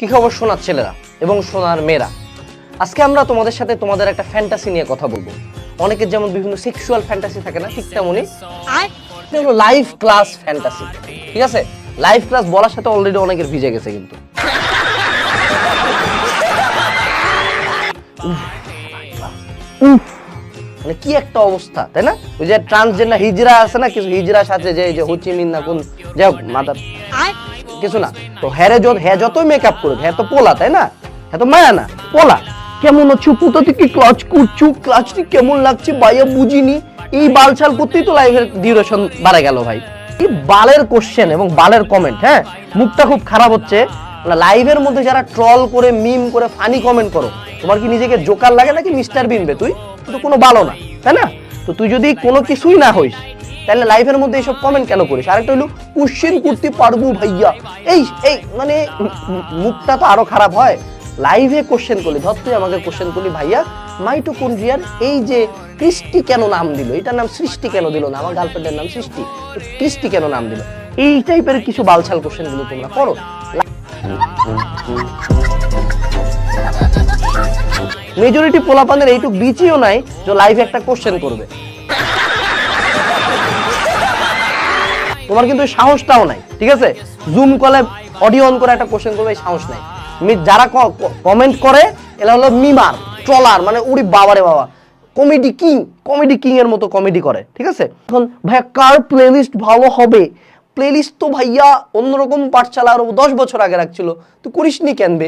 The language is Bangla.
কি খবর সোনার ছেলেরা এবং সোনার মেয়েরা? আজকে আমরা তোমাদের সাথে তোমাদের একটা ফ্যান্টাসি নিয়ে কথা বলব। অনেকের যেমন বিভিন্ন সেক্সুয়াল ফ্যান্টাসি থাকে না ঠিক তেমনই হলো লাইভ ক্লাস ফ্যান্টাসি ঠিক আছে? লাইভ ক্লাস বলার সাথে অলরেডি অনেকের ভিজে গেছে কিন্তু। মানে কি একটা অবস্থা তাই না? ওই যে ট্রান্সজেন্ডার হিজরা আছে না কিছু হিজরা সাথে যে এই যে হোচিমিন না কোন যাই হোক মাদার। কিছু না। তো হ্যারে যত হ্যাঁ যতই মেকআপ করুক হ্যাঁ তো পোলা, তাই না? হ্যাঁ তো মায়া না, পোলা। কেমন হচ্ছে পুতো থেকে ক্লাচ করছু? ক্লাচটি কেমন লাগছে বাইয়া বুঝিনি। এই বালছাল করতেই তো লাইভের ডিউরেশন বাড়ে গেল ভাই। এই বালের কোশ্চেন এবং বালের কমেন্ট হ্যাঁ? মুখটা খুব খারাপ হচ্ছে। লাইভের মধ্যে যারা ট্রল করে মিম করে ফানি কমেন্ট করো, তোমার কি নিজেকে জোকার লাগে নাকি মিস্টার বিনবে তুই? তো কোনো ভালো না, তাই না? তো তুই যদি কোনো কিছুই না হইস তাহলে লাইভের মধ্যে এইসব কমেন্ট কেন করিস? আরেকটা হলো কোশ্চেন করতে পারব ভাইয়া। এই এই মানে মুখটা তো আরও খারাপ হয়। লাইভে কোশ্চেন করলি, ধর তুই আমাকে কোশ্চেন করলি, ভাইয়া মাইটোকন্ড্রিয়ার এই যে কৃষ্টি কেন নাম দিল? এটার নাম সৃষ্টি কেন দিল না? আমার গার্লফ্রেন্ডের নাম সৃষ্টি। কৃষ্টি কেন নাম দিল? এই টাইপের কিছু বালছাল কোশ্চেনগুলো তোমরা করো। মেজরিটি পোলাপানের এইটুক বিচিও নাই যে লাইভে একটা কোশ্চেন করবে। তোমার কিন্তু সাহসটাও নাই, ঠিক আছে? জুম কলে অডিও অন করে একটা কোশ্চেন করবে সাহস নাই। যারা কমেন্ট করে, এরা হলো মিমার, ট্রলার মানে উড়ি বাবারে বাবা। কমেডি কিং কমেডি কিং এর মতো কমেডি করে, ঠিক আছে? এখন ভাইয়া, কার প্লেলিস্ট ভালো হবে? প্লেলিস্ট তো ভাইয়া অন্যরকম পাঠশালা আরও দশ বছর আগে রাখছিল। তো করিসনি কেনবে